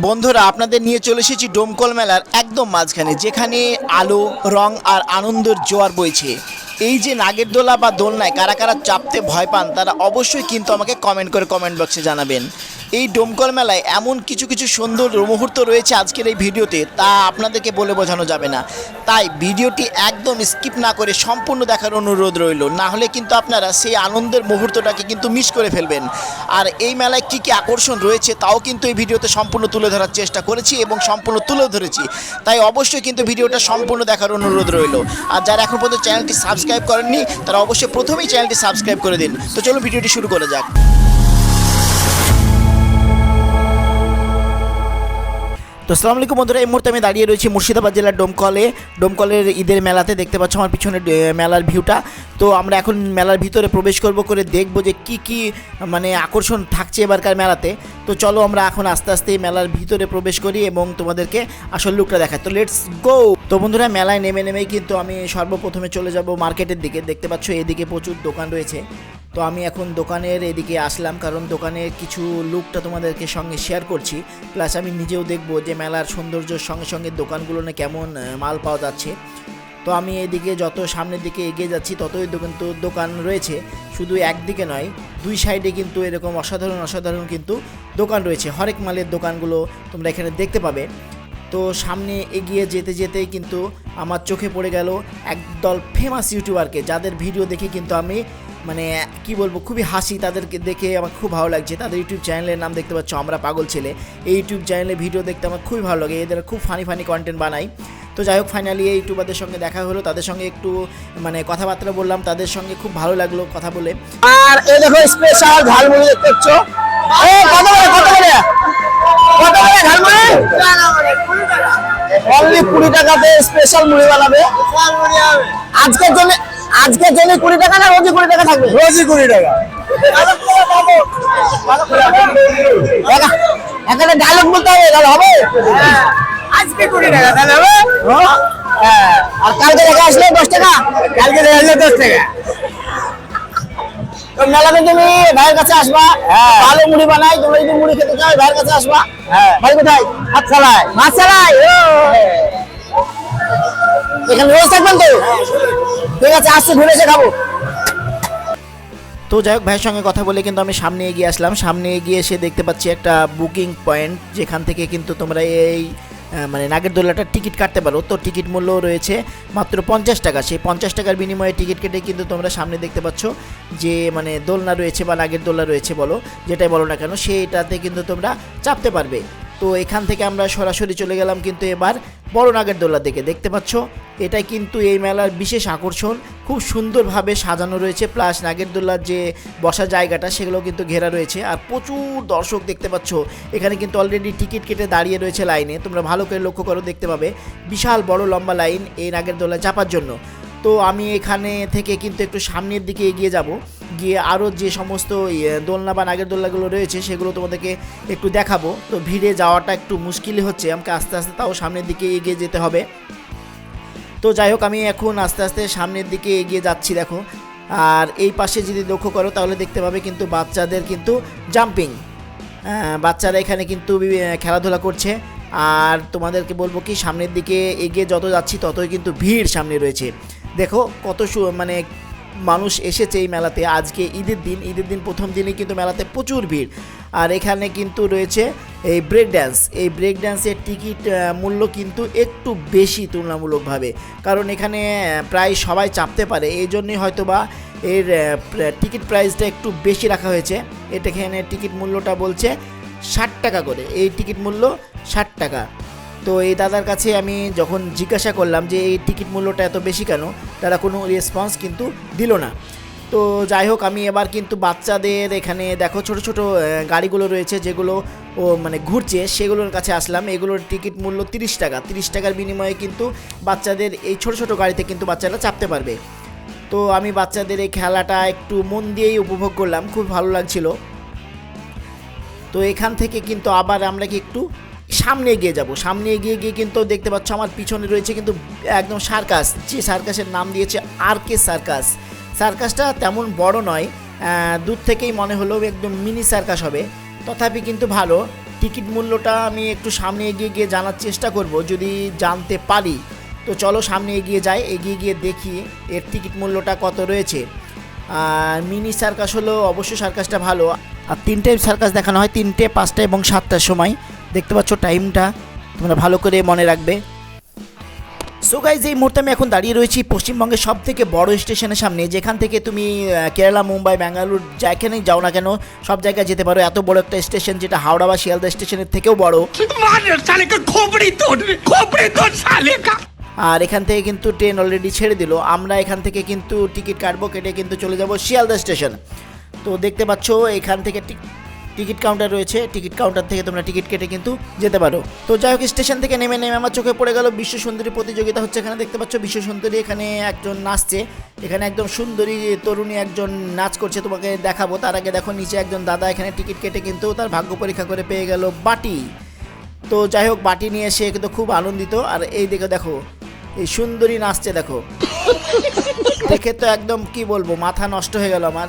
বন্ধুরা, আপনাদের নিয়ে চলে এসেছি ডোমকল মেলার একদম মাঝখানে, যেখানে আলো, রং আর আনন্দের জোয়ার বইছে। এই যে নাগের দোলা বা দোলনায় কারা কারা চাপতে ভয় পান, তারা অবশ্যই কিন্তু আমাকে কমেন্ট করে কমেন্ট বক্সে জানাবেন। এই ডোমকল মেলায় এমন কিছু কিছু সুন্দর মুহূর্ত রয়েছে আজকের এই ভিডিওতে, তা আপনাদেরকে বলে বোঝানো যাবে না। তাই ভিডিওটি একদম স্কিপ না করে সম্পূর্ণ দেখার অনুরোধ রইল। না হলে কিন্তু আপনারা সেই আনন্দের মুহূর্তটাকে কিন্তু মিস করে ফেলবেন। আর এই মেলায় কী কী আকর্ষণ রয়েছে তাও কিন্তু এই ভিডিওতে সম্পূর্ণ তুলে ধরার চেষ্টা করেছি এবং সম্পূর্ণ তুলে ধরেছি। তাই অবশ্যই কিন্তু ভিডিওটা সম্পূর্ণ দেখার অনুরোধ রইল। আর যারা এখন পর্যন্ত চ্যানেলটি সাবস্ক্রাইব করেননি, তারা অবশ্যই প্রথমেই চ্যানেলটি সাবস্ক্রাইব করে দিন। তো চলুন ভিডিওটি শুরু করা যাক। তো সালাম আলাইকুম বন্ধুরা, এই মুহূর্তে আমি দাঁড়িয়ে রয়েছি মুর্শিদাবাদ জেলার ডোমকলে। ডোমকলের ঈদের মেলাতে দেখতে পাচ্ছ আমার পিছনে মেলার ভিউটা। তো আমরা এখন মেলার ভিতরে প্রবেশ করব, করে দেখব যে কি কি মানে আকর্ষণ থাকছে এবারকার মেলাতে। তো চলো আমরা এখন আস্তে আস্তে মেলার ভিতরে প্রবেশ করি এবং তোমাদেরকে আসল লুকটা দেখাই। তো লেটস গো তো বন্ধুরা, মেলায় নেমে নেমেই কিন্তু আমি সর্বপ্রথমে চলে যাব মার্কেটের দিকে। দেখতে পাচ্ছ, এদিকে প্রচুর দোকান রয়েছে। তো আমি এখন দোকানের এদিকে আসলাম, কারণ দোকানের কিছু লুকটা তোমাদেরকে সঙ্গে শেয়ার করছি। প্লাস আমি নিজেও দেখব যে মেলার সৌন্দর্যের সঙ্গে সঙ্গে দোকানগুলো না কেমন মাল পাওয়া যাচ্ছে। তো আমি এদিকে যত সামনের দিকে এগিয়ে যাচ্ছি, ততই দোকান তো দোকান রয়েছে। শুধু একদিকে নয়, দুই সাইডে কিন্তু এরকম অসাধারণ অসাধারণ কিন্তু দোকান রয়েছে। হরেক মালের দোকানগুলো তোমরা এখানে দেখতে পাবে। তো সামনে এগিয়ে যেতে যেতেই কিন্তু আমার চোখে পড়ে গেল একদল ফেমাস ইউটিউবারকে যাদের ভিডিও দেখে কিন্তু আমি মানে কি বলব খুবই হাসি তাদেরকে দেখে আমার খুব ভালো লাগছে। তাদের ইউটিউব চ্যানেলের নাম দেখতে পাচ্ছ আমরা পাগল ছেলে। এই ইউটিউব চ্যানেলে ভিডিও দেখতে আমার খুবই ভালো লাগে এদের খুব ফানি ফানি কন্টেন্ট বানাই। তো যাই হোক ফাইনালি এই ইউটিউবারদের সঙ্গে দেখা হলো তাদের সঙ্গে একটু মানে কথাবার্তা বললাম তাদের সঙ্গে খুব ভালো লাগল কথা বলে। আর এই দেখো স্পেশাল ঝালমুড়ি দেখতে পাচ্ছ। কত করে কত করে? কত করে ঝালমুড়ি? অনলি কুড়ি টাকাতে স্পেশাল মুড়ি বানাবে। আজকের জন্য আজকের জন্য কুড়ি টাকা না রোজই কুড়ি টাকা থাকবে? রোজই কুড়ি টাকা। একা- এখানে ডায়লগ বলতে হবে তাহলে হবে? আজকে কুড়ি টাকা তাহলে হবে? হ্যাঁ। আর কালকে দেখা আসলে দশ টাকা? কালকে দেখা আসলে দশ টাকা। তো মেলাতে তুমি ভাইয়ের কাছে আসবা ভালো মুড়ি বানাই তোমরা যদি মুড়ি খেতে চাও ভাইয়ের কাছে আসবা। ভাই কোথায়? হাতছালায় হাতছালায় এখানে রোজ থাকবেন তো? ঠিক আছে, আসছি, ঘুরে এসে খাব। তো যাই হোক, ভাইয়ের সঙ্গে কথা বলে কিন্তু আমি সামনে এগিয়ে আসলাম। সামনে এগিয়ে এসে দেখতে পাচ্ছি একটা বুকিং পয়েন্ট যেখান থেকে কিন্তু তোমরা এই মানে নাগেরদোলাটার টিকিট কাটতে পারো। তো টিকিট মূল্য রয়েছে মাত্র পঞ্চাশ টাকা। সেই পঞ্চাশ টাকার বিনিময়ে টিকিট কেটে কিন্তু তোমরা সামনে দেখতে পাচ্ছ যে মানে দোলনা রয়েছে বা নাগের দোলনা রয়েছে বলো, যেটাই বলো না কেন, সেইটাতে কিন্তু তোমরা চাপতে পারবে। তো এখান থেকে আমরা সরাসরি চলে গেলাম কিন্তু এবার বড় নাগের দোল্লা দিকে। দেখতে পাচ্ছ? এটা কিন্তু এই মেলার বিশেষ আকর্ষণ। খুব সুন্দরভাবে সাজানো রয়েছে। প্লাস নাগেরদোল্লার যে বসার জায়গাটা সেগুলো কিন্তু ঘেরা রয়েছে। আর প্রচুর দর্শক দেখতে পাচ্ছ। এখানে কিন্তু অলরেডি টিকিট কেটে দাঁড়িয়ে রয়েছে লাইনে। তোমরা ভালো করে লক্ষ্য করো, দেখতে পাবে। বিশাল বড় লম্বা লাইন এই নাগেরদোল্লা চাপার জন্য। তো আমি এখানে থেকে কিন্তু একটু সামনের দিকে এগিয়ে যাব। গিয়ে আরও যে সমস্ত ইয়ে, দোলনা বা নাগের দোলনাগুলো রয়েছে সেগুলো তোমাদেরকে একটু দেখাবো। তো ভিড়ে যাওয়াটা একটু মুশকিলই হচ্ছে আমাকে আস্তে আস্তে তাও সামনের দিকে এগিয়ে যেতে হবে। তো যাই হোক আমি এখন আস্তে আস্তে সামনের দিকে এগিয়ে যাচ্ছি দেখো। আর এই পাশে যদি লক্ষ্য করো তাহলে দেখতে পাবে কিন্তু বাচ্চাদের কিন্তু জাম্পিং বাচ্চারা এখানে কিন্তু খেলাধুলা করছে। আর তোমাদেরকে বলব কি সামনের দিকে এগিয়ে যত যাচ্ছি ততই কিন্তু ভিড় সামনে রয়েছে। দেখো কত মানে মানুষ এসেছে এই মেলাতে। আজকে ঈদের দিন ঈদের দিন প্রথম দিনে কিন্তু মেলাতে প্রচুর ভিড়। আর এখানে কিন্তু রয়েছে এই ব্রেক ড্যান্স এই ব্রেক ড্যান্সের টিকিট মূল্য কিন্তু একটু বেশি তুলনামূলকভাবে। কারণ এখানে প্রায় সবাই চাপতে পারে। এই জন্যই হয়তো বা এর টিকিট প্রাইসটা একটু বেশি রাখা হয়েছে। এটা এখানে টিকিট মূল্যটা বলছে ষাট টাকা করে। এই টিকিট মূল্য ষাট টাকা। তো এই দাদার কাছে আমি যখন জিজ্ঞাসা করলাম যে এই টিকিট মূল্যটা এত বেশি কেন, তারা কোনো রেসপন্স কিন্তু দিল না। তো যাই হোক, আমি এবার কিন্তু বাচ্চাদের এখানে দেখো ছোট ছোট গাড়িগুলো রয়েছে যেগুলো ও মানে ঘুরছে, সেগুলোর কাছে আসলাম। এগুলোর টিকিট মূল্য তিরিশ টাকা। তিরিশ টাকার বিনিময়ে কিন্তু বাচ্চাদের এই ছোট ছোট গাড়িতে কিন্তু বাচ্চারা চাপতে পারবে। তো আমি বাচ্চাদের এই খেলাটা একটু মন দিয়েই উপভোগ করলাম, খুব ভালো লাগছিল। তো এখান থেকে কিন্তু আবার আমরা কি একটু সামনে এগিয়ে যাব। সামনে এগিয়ে গিয়ে কিন্তু দেখতে পাচ্ছ আমার পিছনে রয়েছে কিন্তু একদম সার্কাস, যে সার্কাসের নাম দিয়েছে আর কে সার্কাস। সার্কাসটা তেমন বড় নয় দূর থেকেই মনে হলো একদম মিনি সার্কাস হবে। তথাপি কিন্তু ভালো, টিকিট মূল্যটা আমি একটু সামনে এগিয়ে গিয়ে জানার চেষ্টা করব, যদি জানতে পারি। তো চলো সামনে এগিয়ে যাই, এগিয়ে গিয়ে দেখি এর টিকিট মূল্যটা কত রয়েছে। মিনি সার্কাস হলো অবশ্যই সার্কাসটা ভালো। আর তিনটে সার্কাস দেখানো হয়, তিনটে, পাঁচটা এবং সাতটার সময়। দেখতে পাচ্ছ টাইমটা তোমরা ভালো করে মনে রাখবে। সো গাইজ এই মুহূর্তে আমি এখন দাঁড়িয়ে রয়েছি পশ্চিমবঙ্গের সব থেকে বড় স্টেশনের সামনে যেখান থেকে তুমি কেরালা মুম্বাই ব্যাঙ্গালোর যেখানে যাও না কেন সব জায়গায় যেতে পারো। এত বড় একটা স্টেশন যেটা হাওড়া বা শিয়ালদা স্টেশনের থেকেও বড়। আর এখান থেকে কিন্তু ট্রেন অলরেডি ছেড়ে দিল। আমরা এখান থেকে কিন্তু টিকিট কাটবো কেটে কিন্তু চলে যাব শিয়ালদা স্টেশন তো দেখতে পাচ্ছ এখান থেকে টিকিট কাউন্টার রয়েছে, টিকিট কাউন্টার থেকে তোমরা টিকিট কেটে কিন্তু যেতে পারো। তো যাই হোক, স্টেশন থেকে নেমে নেমে আমার চোখে পড়ে গেল বিশ্ব সুন্দরী প্রতিযোগিতা হচ্ছে এখানে, দেখতে পাচ্ছ বিশ্ব সুন্দরী এখানে একজন নাচছে। এখানে একদম সুন্দরী তরুণী একজন নাচ করছে, তোমাকে দেখাবো। তার আগে দেখো, নিচে একজন দাদা এখানে টিকিট কেটে কিন্তু তার ভাগ্য পরীক্ষা করে পেয়ে গেল বাটি। তো যাই হোক, বাটি নিয়ে এসে কিন্তু খুব আনন্দিত। আর এই দিকে দেখো, এই সুন্দরী নাচছে, দেখো। দেখে তো একদম কি বলব, মাথা নষ্ট হয়ে গেল আমার।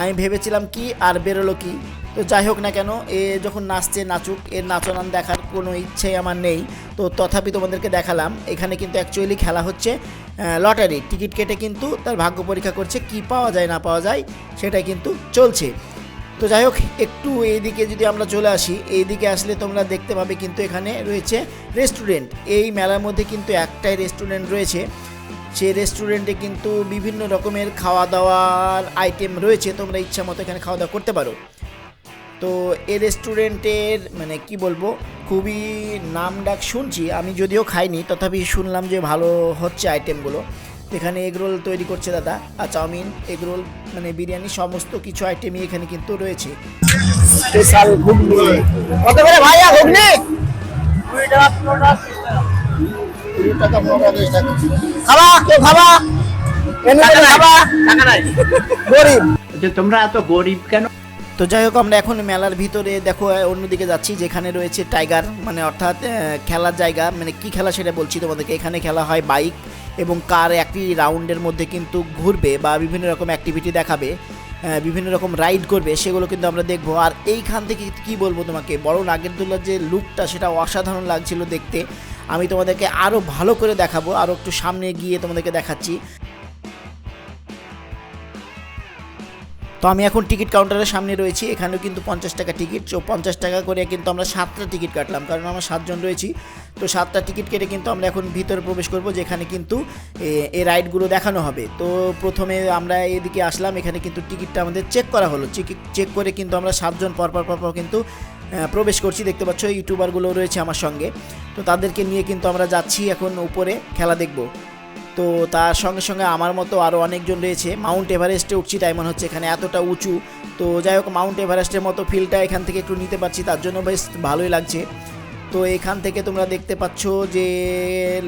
আমি ভেবেছিলাম কি আর বেরোলো কি? তো যাই হোক না কেন, এ যখন নাচছে, নাচুক এর নাচনান দেখার কোনো ইচ্ছেই আমার নেই। তো তথাপি তোমাদেরকে দেখালাম, এখানে কিন্তু অ্যাকচুয়ালি খেলা হচ্ছে লটারি। টিকিট কেটে কিন্তু তার ভাগ্য পরীক্ষা করছে, কি পাওয়া যায়, না পাওয়া যায়, সেটাই কিন্তু চলছে। তো যাই হোক, একটু এইদিকে যদি আমরা চলে আসি, এইদিকে আসলে তোমরা দেখতে পাবে কিন্তু এখানে রয়েছে রেস্টুরেন্ট এই মেলার মধ্যে কিন্তু একটাই রেস্টুরেন্ট রয়েছে। সেই রেস্টুরেন্টে কিন্তু বিভিন্ন রকমের খাওয়া দাওয়ার আইটেম রয়েছে, তোমরা ইচ্ছা মতো এখানে খাওয়া দাওয়া করতে পারো। তো এই রেস্টুরেন্টের মানে কি বলব খুবই নাম ডাক শুনছি। আমি যদিও খাইনি তথাপি শুনলাম যে ভালো হচ্ছে আইটেমগুলো এখানে এগরোল তৈরি করছে দাদা আর চাউমিন এগরোল মানে বিরিয়ানি সমস্ত কিছু আইটেমই এখানে কিন্তু রয়েছে। স্পেশাল ঘুগনি। কত করে ভাইয়া ঘুগনি? খাবা কেউ খাবা? খাবা? গরিব। তোমরা এত গরিব কেন? তো যাই হোক, আমরা এখন মেলার ভিতরে দেখো অন্যদিকে যাচ্ছি, যেখানে রয়েছে টাইগার মানে অর্থাৎ খেলার জায়গা। মানে কি খেলা সেটা বলছি তোমাদেরকে। এখানে খেলা হয় বাইক এবং কার একটি রাউন্ডের মধ্যে কিন্তু ঘুরবে বা বিভিন্ন রকম অ্যাক্টিভিটি দেখাবে বিভিন্ন রকম রাইড করবে, সেগুলো কিন্তু আমরা দেখব। আর এইখান থেকে কি বলব তোমাকে? বড় নাগেরদোলার যে লুকটা, সেটা অসাধারণ লাগছিল দেখতে। আমি তোমাদেরকে আরও ভালো করে দেখাবো আরও একটু সামনে গিয়ে তোমাদেরকে দেখাচ্ছি। তো আমি এখন টিকিট কাউন্টারের সামনে রয়েছি, এখানেও কিন্তু পঞ্চাশ টাকা টিকিট। তো পঞ্চাশ টাকা করে কিন্তু আমরা সাতটা টিকিট কাটলাম, কারণ আমরা সাতজন রয়েছি। তো সাতটা টিকিট কেটে কিন্তু আমরা এখন ভিতরে প্রবেশ করব, যেখানে কিন্তু এ- রাইডগুলো দেখানো হবে। তো প্রথমে আমরা এদিকে আসলাম, এখানে কিন্তু টিকিটটা আমাদের চেক করা হলো। চেক করে কিন্তু আমরা সাতজন পরপর পরপর কিন্তু প্রবেশ করছি। দেখতে পাচ্ছ ইউটিউবারগুলো রয়েছে আমার সঙ্গে। তো তাদেরকে নিয়ে কিন্তু আমরা যাচ্ছি এখন উপরে, খেলা দেখব। তো তার সঙ্গে সঙ্গে আমার মতো আরও অনেকজন রয়েছে। মাউন্ট এভারেস্টে উঠছি তাই মনে হচ্ছে এখানে এতটা উঁচু। তো যাই হোক মাউন্ট এভারেস্টের মতো ফিলটা এখান থেকে একটু নিতে পারছি, তার জন্য বেশ ভালোই লাগছে। তো এখান থেকে তোমরা দেখতে পাচ্ছ যে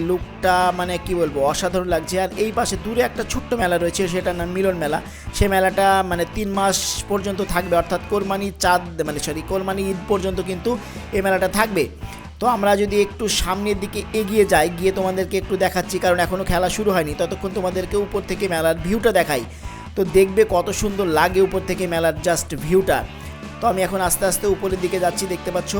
লুকটা মানে কি বলব, অসাধারণ লাগছে। আর এই পাশে দূরে একটা ছোট্ট মেলা রয়েছে সেটার নাম মিলন মেলা। সে মেলাটা মানে তিন মাস পর্যন্ত থাকবে, অর্থাৎ কোরবানি চাঁদ মানে সরি কোরবানি ঈদ পর্যন্ত কিন্তু এই মেলাটা থাকবে। তো আমরা যদি একটু সামনের দিকে এগিয়ে যাই, গিয়ে তোমাদেরকে একটু দেখাচ্ছি, কারণ এখনও খেলা শুরু হয়নি। ততক্ষণ তোমাদেরকে উপর থেকে মেলার ভিউটা দেখাই। তো দেখবে কত সুন্দর লাগে উপর থেকে মেলার জাস্ট ভিউটা তো আমি এখন আস্তে আস্তে উপরের দিকে যাচ্ছি, দেখতে পাচ্ছ?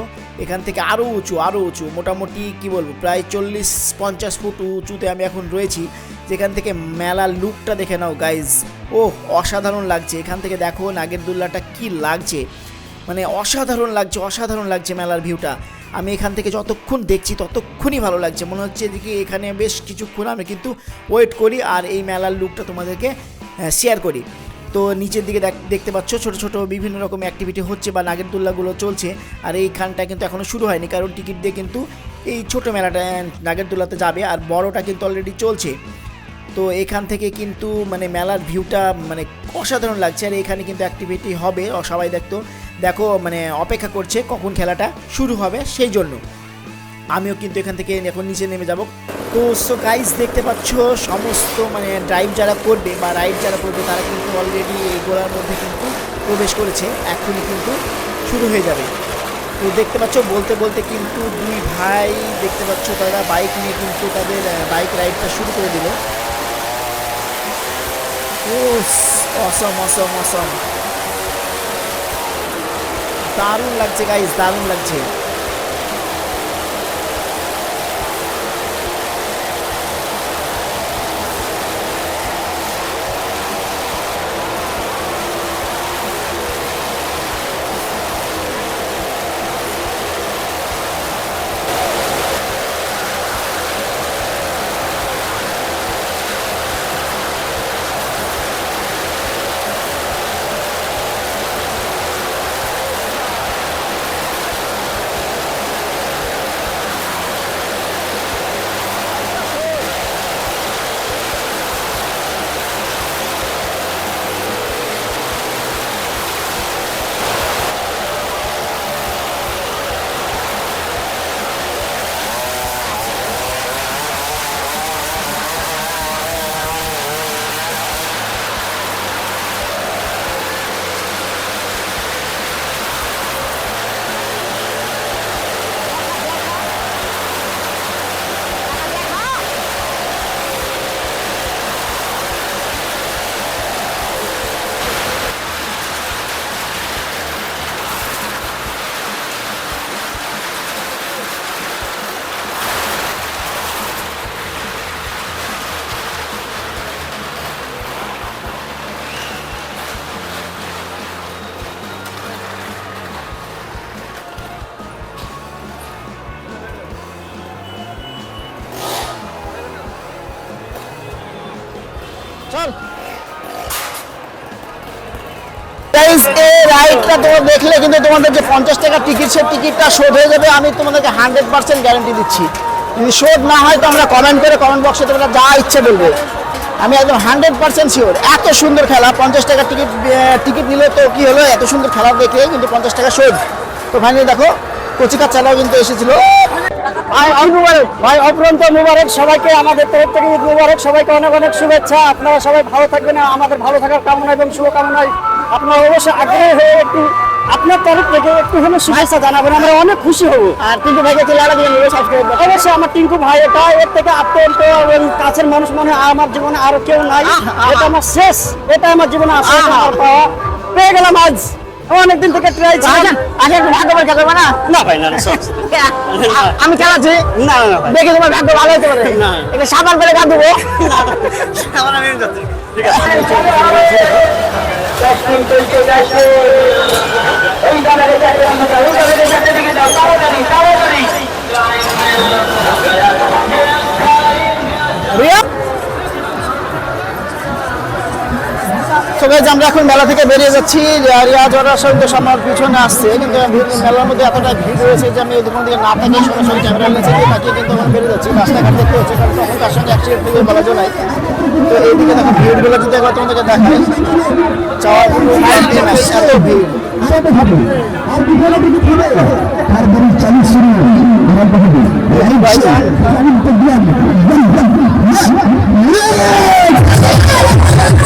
এখান থেকে আরও উঁচু আরও উঁচু, মোটামুটি কি বলব, প্রায় চল্লিশ, পঞ্চাশ ফুট উঁচুতে আমি এখন রয়েছি। যেখান থেকে মেলার লুকটা দেখে নাও গাইজ ও অসাধারণ লাগছে। এখান থেকে দেখো নাগেরদুল্লাটা কি লাগছে। মানে অসাধারণ লাগছে অসাধারণ লাগছে মেলার ভিউটা আমি এখান থেকে যতক্ষণ দেখছি ততক্ষণই ভালো লাগছে। মনে হচ্ছে যে কি এখানে বেশ কিছুক্ষণ আমি কিন্তু ওয়েট করি আর এই মেলার লুকটা তোমাদেরকে শেয়ার করি। তো নিচের দিকে দেখ- দেখতে পাচ্ছ ছোট ছোট বিভিন্ন রকম অ্যাক্টিভিটি হচ্ছে বা নাগেরদোল্লাগুলো চলছে। আর এইখানটা কিন্তু এখনও শুরু হয়নি কারণ টিকিট দিয়ে কিন্তু এই ছোট মেলাটা নাগেরদোল্লাতে যাবে আর বড়টা কিন্তু অলরেডি চলছে। তো এখান থেকে কিন্তু মানে মেলার ভিউটা মানে অসাধারণ লাগছে আর এখানে কিন্তু অ্যাক্টিভিটি হবে সবাই দেখতো। দেখো মানে অপেক্ষা করছে কখন খেলাটা শুরু হবে সেই জন্য। আমিও কিন্তু এখান থেকে এখন নিচে নেমে যাব। তো সো গাইজ দেখতে পাচ্ছ সমস্ত মানে ড্রাইভ যারা করবে বা রাইড যারা করবে, তারা কিন্তু অলরেডি এই গোড়ার মধ্যে কিন্তু প্রবেশ করেছে। এখনই কিন্তু শুরু হয়ে যাবে। তো, দেখতে পাচ্ছ, বলতে বলতে কিন্তু দুই ভাই, দেখতে পাচ্ছ তারা বাইক নিয়ে কিন্তু তাদের বাইক রাইডটা শুরু করে দিল। ও অসম অসম অসম দারুণ লাগছে গাইজ দারুণ লাগছে। রাইডটা তোমরা দেখলে কিন্তু তোমাদের যে পঞ্চাশ টাকা টিকিট সে টিকিটটা শোধ হয়ে যাবে। আমি তোমাদেরকে হান্ড্রেড পার্সেন্ট গ্যারেন্টি দিচ্ছি। যদি শোধ না হয় তো আমরা কমেন্ট করে কমেন্ট বক্সে তোমরা যা ইচ্ছে বলব। আমি একদম হান্ড্রেড পার্সেন্ট শিওর এত সুন্দর খেলা, পঞ্চাশ টাকা টিকিট টিকিট নিলে তো কী হলো? এত সুন্দর খেলা দেখে কিন্তু পঞ্চাশ টাকা শোধ। তো ফাইনালি দেখো কচিকার চালাও কিন্তু এসেছিল। মুবারক। ভাই অপরন্ত মুবারক। সবাইকে, আমাদের তরফ থেকে মুবারক। সবাইকে অনেক অনেক শুভেচ্ছা। আপনারা সবাই ভালো থাকবেন। আমাদের ভালো থাকার কামনা এবং শুভকামনায় আপনারা অবশ্যই আগ্রহী হয়ে একটু আপনার তরফ থেকে একটু হলে শুভেচ্ছা জানাবেন আমরা অনেক খুশি হব। আর টিঙ্কু ভাইকে চিল্লাটা দিয়ে নেবে সাবস্ক্রাইব অবশ্যই আমার টিঙ্কু ভাই এটা এর থেকে অত্যন্ত কাছের মানুষ মানে আমার জীবনে আরও কেউ নাই। এটা আমার শেষ এটা আমার জীবনে আমার পাওয়া। পেয়ে গেলাম আজ। অনেকদিন থেকে ট্রাই ছিলাম আগে একটু ভাগ্য পরীক্ষা করবে না? না ভাই না না আমি খেলাচ্ছি না দেখি তোমার ভাগ্য ভালো হতে পারে। না। এটা সাবান করে গান দেবো ঠিক আছে। রিয়া তো guys, আমরা এখন মেলা থেকে বেরিয়ে যাচ্ছি। রিয়া- রিয়া জরার সঙ্গে আমার পিছনে আসছে। কিন্তু মেলার মধ্যে এতটা ভিড় রয়েছে যে আমি ওদের দিকে না থেকে সরাসরি ক্যামেরা নিচে দিয়ে তাকিয়ে কিন্তু এখন বেরিয়ে যাচ্ছি। রাস্তাঘাট দেখতে হচ্ছে কারণ তখন তার সঙ্গে অ্যাক্সিডেন্ট হয়ে বলা যায় নাই। তো এইদিকে দেখো ভিড়গুলো যদি একবার তোমাদেরকে দেখাই। চাওয়া এত ভিড়। ভাইজান